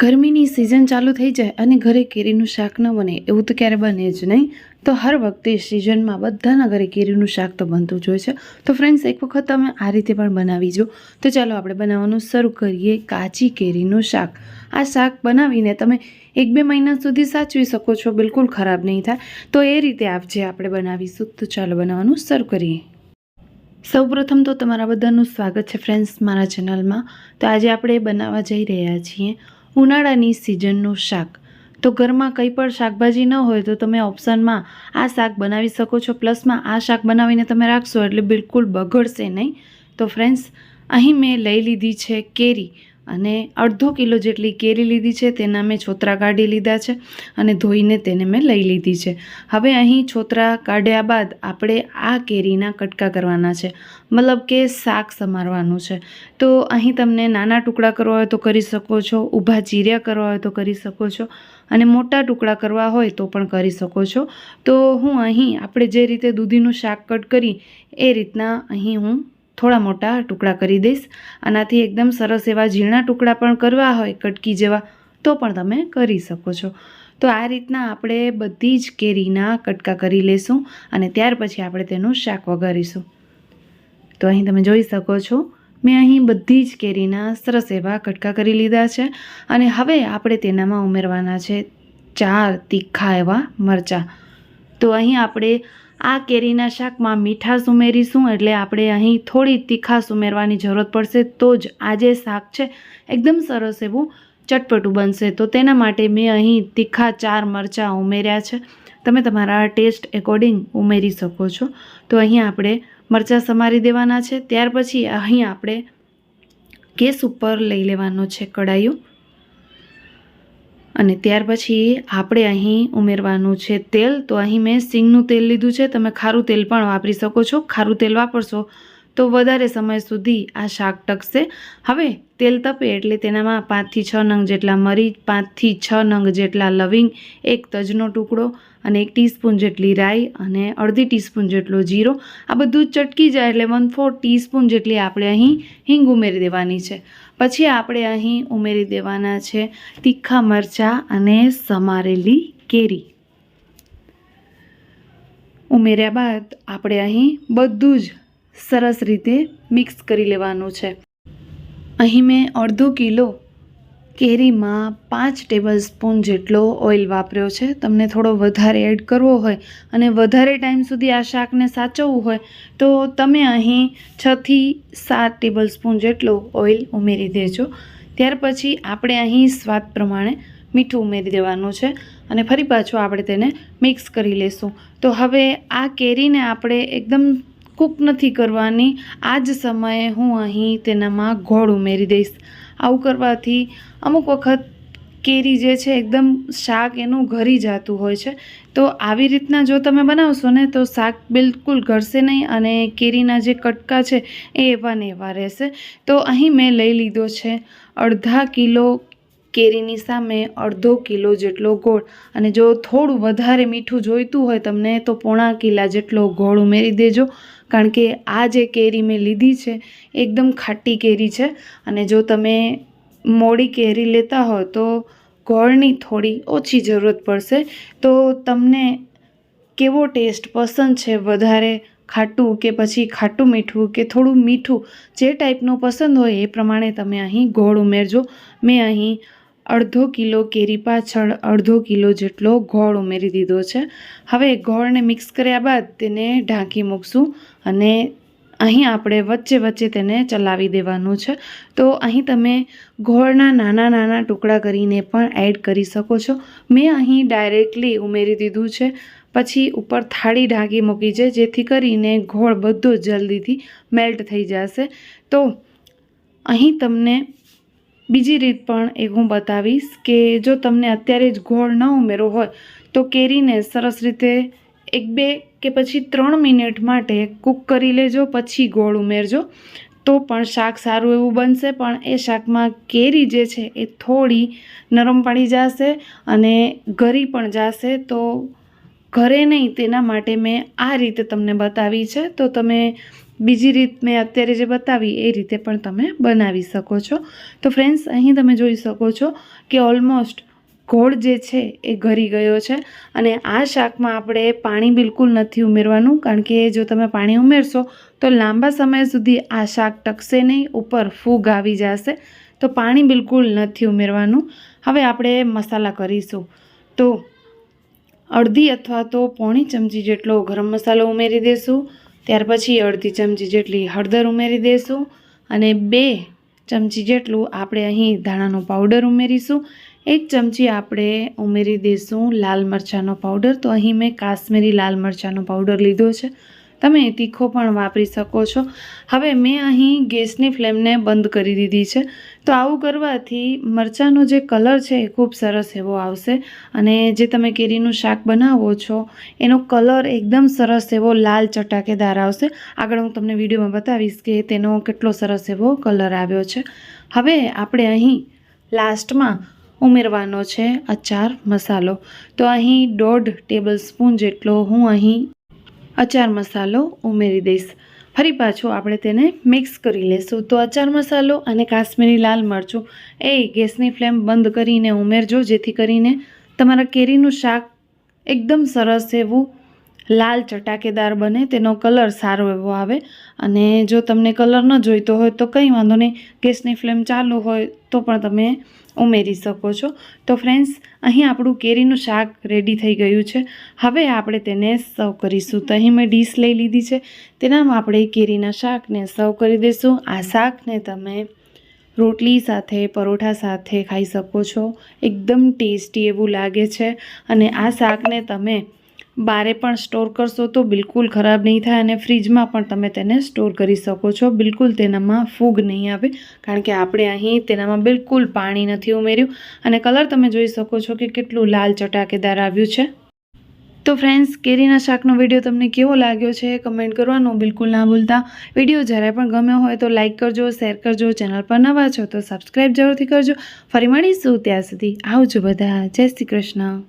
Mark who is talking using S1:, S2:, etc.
S1: ગરમીની સિઝન ચાલુ થઈ જાય અને ઘરે કેરીનું શાક ન બને, એવું તો ક્યારે બને જ નહીં. તો હર વખતે સિઝનમાં બધાના ઘરે કેરીનું શાક તો બનતું જ હોય છે. તો ફ્રેન્ડ્સ એક વખત તમે આ રીતે પણ બનાવી જો. તો ચાલો આપણે બનાવવાનું શરૂ કરીએ કાચી કેરીનું શાક. આ શાક બનાવીને તમે એક બે મહિના સુધી સાચવી શકો છો, બિલકુલ ખરાબ નહીં થાય. તો એ રીતે આપજે આપણે બનાવીશું, તો ચાલો બનાવવાનું શરૂ કરીએ. સૌપ્રથમ તો તમારા બધાનું સ્વાગત છે ફ્રેન્ડ્સ મારા ચેનલમાં તો આજે આપણે બનાવવા જઈ રહ્યા છીએ ઉનાળાની સિઝનનું શાક. તો ઘરમાં કંઈ પણ શાકભાજી ન હોય તો તમે ઓપ્શનમાં આ શાક બનાવી શકો છો, પ્લસમાં આ શાક બનાવીને તમે રાખશો એટલે બિલકુલ બગડશે નહીં. તો ફ્રેન્ડ્સ, અહીં મેં લઈ લીધી છે કેરી. અને અડધો કિલો જેટલી કેરી લીધી છે, તેના મેં છોતરા કાઢી લીધા છે અને ધોઈને તેને મેં લઈ લીધી છે. હવે અહીં છોતરા કાઢ્યા બાદ આપણે આ કેરીના કટકા કરવાના છે. મતલબ કે શાક સમારવાનું છે. તો અહીં તમને નાના ટુકડા કરવા હોય તો કરી શકો છો, ઊભા ચીર્યા કરવા હોય તો કરી શકો છો અને મોટા ટુકડા કરવા હોય તો પણ કરી શકો છો. તો હું અહીં આપણે જે રીતે દૂધીનું શાક કટ કરી એ રીતના અહીં હું થોડા મોટા ટુકડા કરી દઈશ. આનાથી એકદમ સરસ એવા ઝીણા ટુકડા પણ કરવા હોય, કટકી જેવા, તો પણ તમે કરી શકો છો. તો આ રીતના આપણે બધી જ કેરીના કટકા કરી લેશું અને ત્યાર પછી આપણે તેનું શાક વઘારીશું. તો અહીં તમે જોઈ શકો છો, મેં અહીં બધી જ કેરીના સરસ એવા કટકા કરી લીધા છે અને હવે આપણે તેનામાં ઉમેરવાના છે ચાર તીખા એવા મરચાં. તો અહીં આપણે આ કેરીના શાકમાં મીઠાશ ઉમેરીશું એટલે આપણે અહીં થોડી તીખાશ ઉમેરવાની જરૂરત પડશે તો જ આ જે શાક છે એકદમ સરસ એવું ચટપટું બનશે. તો તેના માટે મેં અહીં તીખા ચાર મરચાં ઉમેર્યા છે. તમે તમારા ટેસ્ટ એકોર્ડિંગ ઉમેરી શકો છો. તો અહીં આપણે મરચાં સમારી દેવાના છે. ત્યાર પછી અહીં આપણે ગેસ ઉપર લઈ લેવાનો છે કડાયું અને ત્યાર પછી આપણે અહીં ઉમેરવાનું છે તેલ. તો અહીં મેં સિંગનું તેલ લીધું છે. તમે ખારું તેલ પણ વાપરી શકો છો. ખારું તેલ વાપરશો તો વધારે સમય સુધી આ શાક ટકશે. હવે તેલ તપે એટલે તેનામાં પાંચથી છ નંગ જેટલા મરી, પાંચથી છ નંગ જેટલા લવિંગ, એક તજનો ટુકડો અને એક ટીસ્પૂન જેટલી રાઈ અને અડધી ટીસ્પૂન જેટલો જીરો. આ બધું ચટકી જાય એટલે વન ફોર ટીસ્પૂન જેટલી આપણે અહીં હિંગ ઉમેરી દેવાની છે. પછી આપણે અહીં ઉમેરી દેવાના છે તીખા મરચાં અને સમારેલી કેરી. ઉમેર્યા બાદ આપણે અહીં બધું જ સરસ રીતે મિક્સ કરી લેવાનું છે. અહીં મેં અડધો કિલો કેરીમાં પાંચ ટેબલ સ્પૂન જેટલો ઓઇલ વાપર્યો છે. તમને થોડો વધારે એડ કરવો હોય અને વધારે ટાઈમ સુધી આ શાકને સાચવવું હોય તો તમે અહીં છથી સાત ટેબલ સ્પૂન જેટલો ઓઇલ ઉમેરી દેજો. ત્યાર પછી આપણે અહીં સ્વાદ પ્રમાણે મીઠું ઉમેરી દેવાનું છે અને ફરી પાછું આપણે તેને મિક્સ કરી લેશું. તો હવે આ કેરીને આપણે એકદમ કૂક નથી કરવાની. આ જ સમયે હું અહીં તેનામાં ગોળ ઉમેરી દઈશ. આવું કરવાથી અમુક વખત કેરી જે છે એકદમ શાક એનું ઘરી જતું હોય છે. તો આવી રીતના જો તમે બનાવશો ને તો શાક બિલકુલ ઘરશે નહીં અને કેરીના જે કટકા છે એ એવા ને એવા રહેશે. તો અહીં મેં લઈ લીધો છે અડધા કિલો કેરીની સામે અડધો કિલો જેટલો ગોળ. અને જો થોડું વધારે મીઠું જોઈતું હોય તમને તો પોણા કિલા જેટલો ગોળ ઉમેરી દેજો. કારણ કે આ જે કેરી મેં લીધી છે, એકદમ ખાટી કેરી છે. અને જો તમે મોડી કેરી લેતા હો તો ગોળની થોડી ઓછી જરૂરત પડશે. તો તમને કેવો ટેસ્ટ પસંદ છે? વધારે ખાટું કે પછી ખાટું મીઠું કે થોડું મીઠું? જે ટાઈપનું પસંદ હોય એ પ્રમાણે તમે અહીં ગોળ ઉમેરજો. મેં અહીં અડધો કિલો કેરી પાછળ અડધો કિલો જેટલો ગોળ ઉમેરી દીધો છે. હવે ગોળને મિક્સ કર્યા બાદ તેને ઢાંકી મૂકશું અને અહીં આપણે વચ્ચે વચ્ચે તેને ચલાવી દેવાનું છે. તો અહીં તમે ગોળના નાના નાના ટુકડા કરીને પણ એડ કરી શકો છો. મેં અહીં ડાયરેક્ટલી ઉમેરી દીધું છે. પછી ઉપર થાળી ઢાંકી મૂકી છે, જેથી કરીને ગોળ બધો જલ્દીથી મેલ્ટ થઈ જશે. તો અહીં તમને બીજી રીત પણ એ હું બતાવીશ કે જો તમને અત્યારે જ ગોળ ન ઉમેરો હોય, તો કેરીને સરસ રીતે એક બે કે પછી ત્રણ મિનિટ માટે કૂક કરી લેજો, પછી ગોળ ઉમેરજો. તો પણ શાક સારું એવું બનશે, પણ એ શાકમાં કેરી જે છે એ થોડી નરમ પડી જશે અને ગરી પણ જશે. તો ઘરે નહીં, તેના માટે મેં આ રીતે તમને બતાવી છે. તો તમે બીજી રીત મેં અત્યારે જે બતાવી એ રીતે પણ તમે બનાવી શકો છો. તો ફ્રેન્ડ્સ અહીં તમે જોઈ શકો છો કે ઓલમોસ્ટ ગોળ જે છે એ ઘરી ગયો છે અને આ શાકમાં આપણે પાણી બિલકુલ નથી ઉમેરવાનું કારણ કે જો તમે પાણી ઉમેરશો તો લાંબા સમય સુધી આ શાક ટકશે નહીં, ઉપર ફૂગ આવી જશે. તો પાણી બિલકુલ નથી ઉમેરવાનું. હવે આપણે મસાલા કરીશું. તો અડધી અથવા તો પોણી ચમચી જેટલો ગરમ મસાલો ઉમેરી દઈશું ત્યાર પછી અડધી ચમચી જેટલી હળદર ઉમેરી દઈશું અને બે ચમચી જેટલું આપણે અહીં ધાણાનો પાવડર ઉમેરીશું. એક ચમચી આપણે ઉમેરી દઈશું લાલ મરચાંનો પાવડર તો અહીં મેં કાશ્મીરી લાલ મરચાંનો પાવડર લીધો છે. તમે તીખો પણ વાપરી શકો છો. હવે મેં અહીં ગેસની ફ્લેમને બંધ કરી દીધી છે. તો આવું કરવાથી મરચાંનો જે કલર છે એ ખૂબ સરસ એવો આવશે અને જે તમે કેરીનું શાક બનાવો છો, એનો કલર એકદમ સરસ એવો લાલ ચટાકેદાર આવશે આગળ હું તમને વિડીયોમાં બતાવીશ કે તેનો કેટલો સરસ એવો કલર આવ્યો છે. હવે આપણે અહીં લાસ્ટમાં ઉમેરવાનો છે અચાર મસાલો. તો અહીં દોઢ ટેબલ સ્પૂન જેટલો હું અહીં અચાર મસાલો ઉમેરી દઈશ. ફરી પાછું આપણે તેને મિક્સ કરી લઈશું તો અચાર મસાલો અને કાશ્મીરી લાલ મરચું એ ગેસની ફ્લેમ બંધ કરીને ઉમેરજો, જેથી કરીને તમારા કેરીનું શાક એકદમ સરસ એવું લાલ ચટાકેદાર બને, તેનો કલર સારો એવો આવે. અને જો તમને કલર ન જોઈતો હોય તો કંઈ વાંધો નહીં, ગેસની ફ્લેમ ચાલુ હોય તો પણ તમે ઉમેરી શકો છો. તો ફ્રેન્ડ્સ અહીં આપણું કેરીનું શાક રેડી થઈ ગયું છે. હવે આપણે તેને સર્વ કરીશું. તો અહીં મેં ડીશ લઈ લીધી છે. તેનામાં આપણે કેરીના શાકને સર્વ કરી દઈશું આ શાકને તમે રોટલી સાથે, પરોઠા સાથે ખાઈ શકો છો. એકદમ ટેસ્ટી એવું લાગે છે. અને આ શાકને તમે બારે પણ સ્ટોર કરશો તો બિલકુલ ખરાબ નહીં થાય અને ફ્રીજમાં પણ તમે તેને સ્ટોર કરી શકો છો. બિલકુલ તેનામાં ફૂગ નહીં આવે, કારણ કે આપણે અહીં તેનામાં બિલકુલ પાણી નથી ઉમેર્યું. અને કલર તમે જોઈ શકો છો કે કેટલું લાલ ચટાકેદાર આવ્યું છે. તો ફ્રેન્ડ્સ, કેરીના શાકનો વીડિયો તમને કેવો લાગ્યો છે કમેન્ટ કરવાનું બિલકુલ ના ભૂલતા. વીડિયો જ્યારે પણ ગમ્યો હોય તો લાઇક કરજો, શેર કરજો, ચેનલ પર નવા છો તો સબસ્ક્રાઈબ જરૂરથી કરજો. ફરી મળીશું ત્યાં સુધી. આવજો બધા. જય શ્રી કૃષ્ણ.